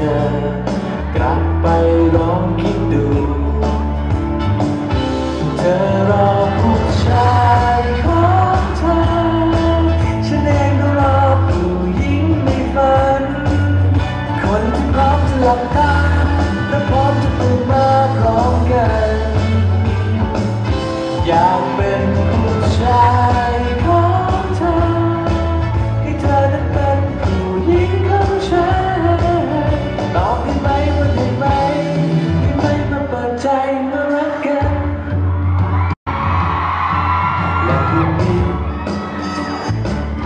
ใ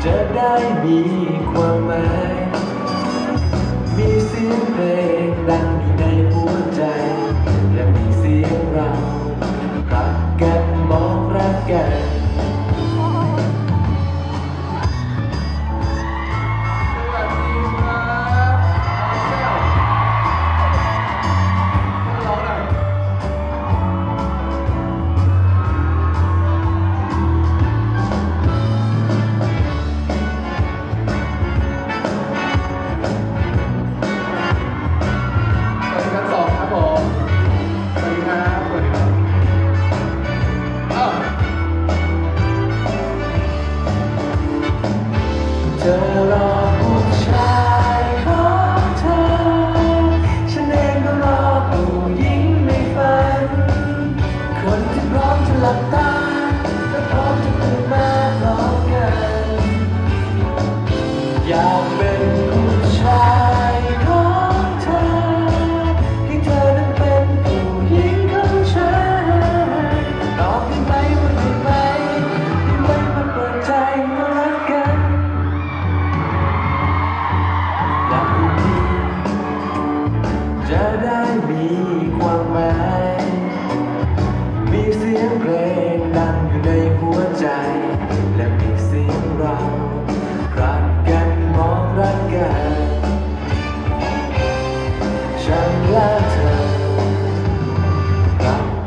จะได้มีความหมาย มีเสียงเพลงดังอยู่ในหัวใจ และมีเสียงเรารักกันบอกรักกัน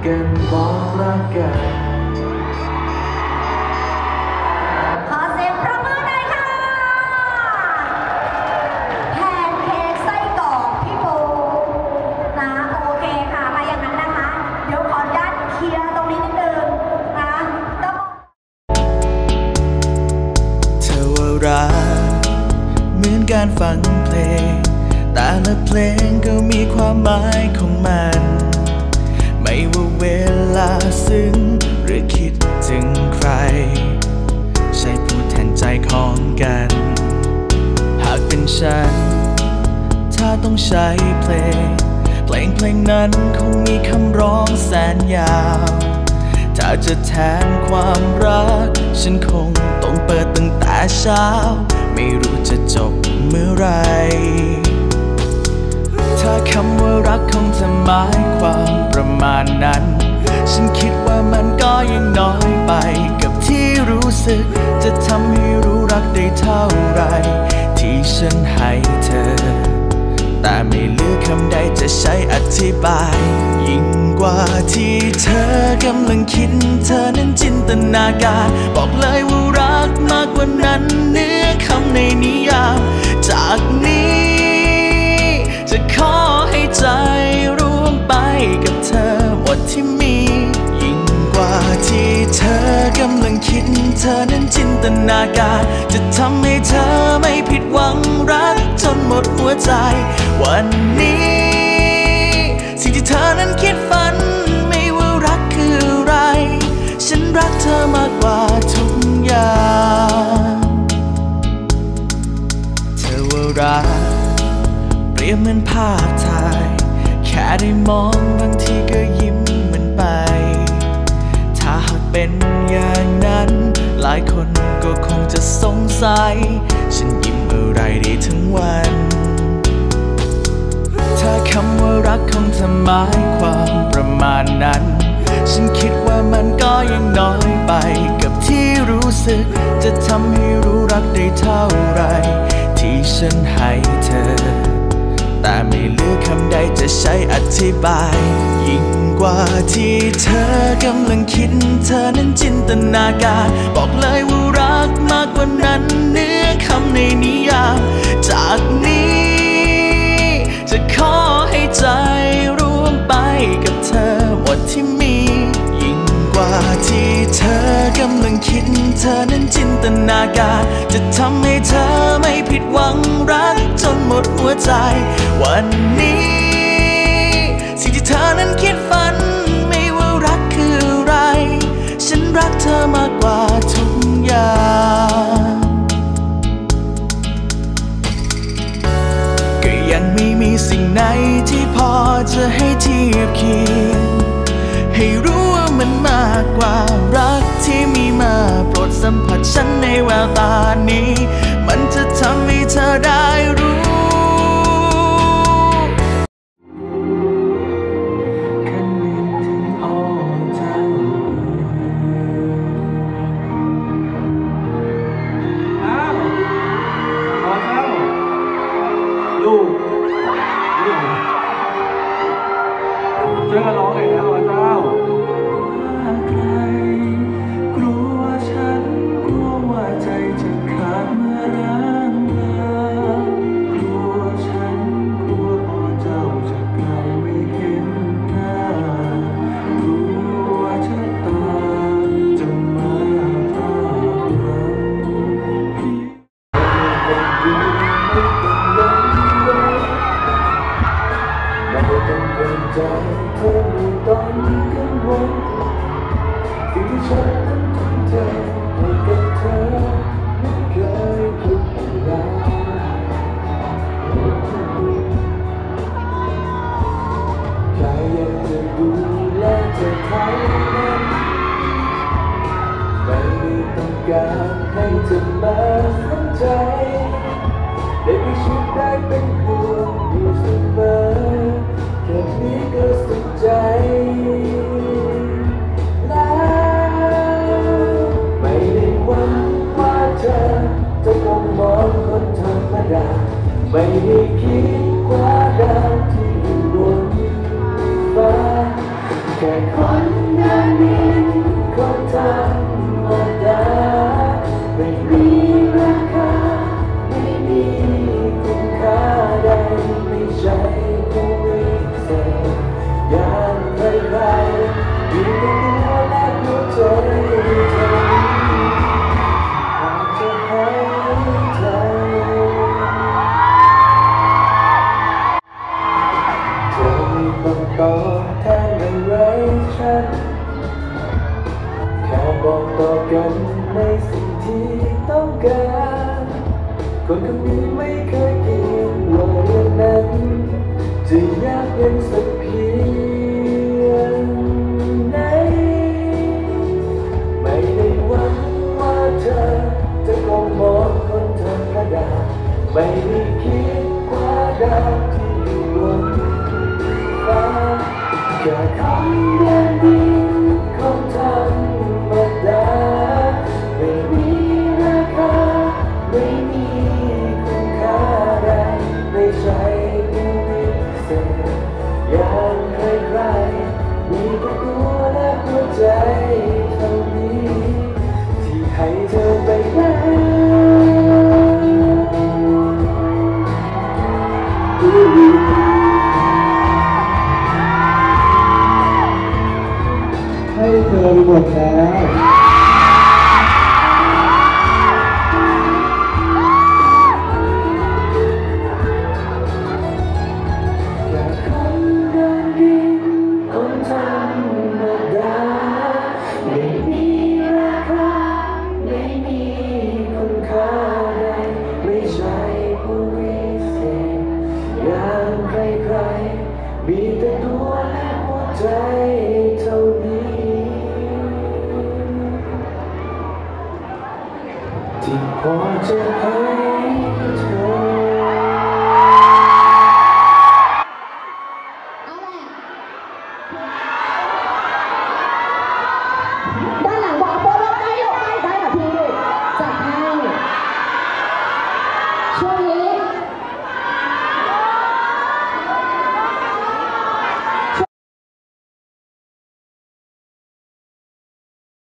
กันมองรักกันขอเสียงประมือหน่อยค่ะ แพนเค้กไส้กรอกพี่ปูนะโอเคค่ะมาอย่างนั้นนะคะ เดี๋ยวขอด้านเคลียร์ตรงนี้นิดนึงนะต้องเธอว่ารักเหมือนการฟังเพลง แต่ละเพลงก็มีความหมายของมันึง หรือคิดถึงใคร ใช่พูดแทนใจของกัน หากเป็นฉัน ถ้าต้องใช้เพลง เพลงเพลงนั้นคงมีคำร้องแสนยาว ถ้าจะแทนความรัก ฉันคงต้องเปิดตั้งแต่เช้า ไม่รู้จะจบเมื่อไรถ้าคำว่ารักของเธอหมายความประมาณนั้น ฉันคิดว่ามันก็ยังน้อยไป กับที่รู้สึก จะทำให้รู้รักได้เท่าไร ที่ฉันให้เธอ แต่ไม่เหลือคำใดจะใช้อธิบาย ยิ่งกว่าที่เธอกำลังคิด เธอนั้นจินตนาการ บอกเลยว่ารักมากกว่านั้นเนื้อคำในนิยามจากนี้ จะขอให้ใจร่วมไปกับ เธอกำลังคิด เธอนั้นจินตนาการ จะทำให้เธอไม่ผิดหวังรักจนหมดหัวใจ วันนี้ สิ่งที่เธอนั้นคิดฝัน ไม่ว่ารักคืออะไร ฉันรักเธอมากกว่าทุกอย่างเธอว่ารักเปรียบเหมือนภาพถ่าย แค่ได้มองบางทีก็ เป็นอย่างนั้น หลายคนก็คงจะสงสัย ฉันยิ้มอะไรได้ทั้งวัน ถ้าคำว่ารักของเธอหมายความประมาณนั้น ฉันคิดว่ามันก็ยังน้อยไปกับที่รู้สึก จะทำให้รู้รักได้เท่าไร ที่ฉันให้เธอ แต่ไม่เหลือคำใดจะใช้อธิบาย ยิ่งกว่าที่เธอกำลังคิด เธอนั้นจินตนาการ บอกเลยว่ารักมากกว่านั้นเนื้อคำในนิยามจากนี้ จะขอให้ใจร่วมไปกับเธอหมดที่มี ยิ่งกว่าที่เธอกำลังคิด เธอนั้นจินตนาการ จะทำให้เธอไม่ผิดหวังรัก ดหัวใจ วันนี้ สิ่งที่เธอนั้นคิดฝัน ไม่ว่ารักคืออะไร ฉันรักเธอมากกว่าทุกอย่างก็ยังไม่มีสิ่งไหนที่พอจะให้เทียบเคียงให้รู้ว่ามันมากกว่ารักที่มีมาโปรดสัมผัสฉันในแววตานี้ มันจะทำให้เธอได้ การให้เธอมาสนใจได้มีชีวิตได้เป็นห่วงอยู่เสมอแค่นี้ก็สุขใจแล้วไม่ได้หวังว่าเธอจะคงมองคนธรรมดาไม่ได้คิด ในสิ่งที่ต้องการคนคนนี้ไม่เคยเกี่ยงว่าเรื่องนั้น จะยากเป็นสักเพียงไหนไม่ได้หวังว่าเธอ จะคงมองคนธรรมดา ไม่ได้คิดว่าดาวที่อยู่บนฟ้าแค่คำเดินดิ ใคร มีแต่ตัวและหัวใจเท่านี้ ที่พอจะให้เธอเอาแหละ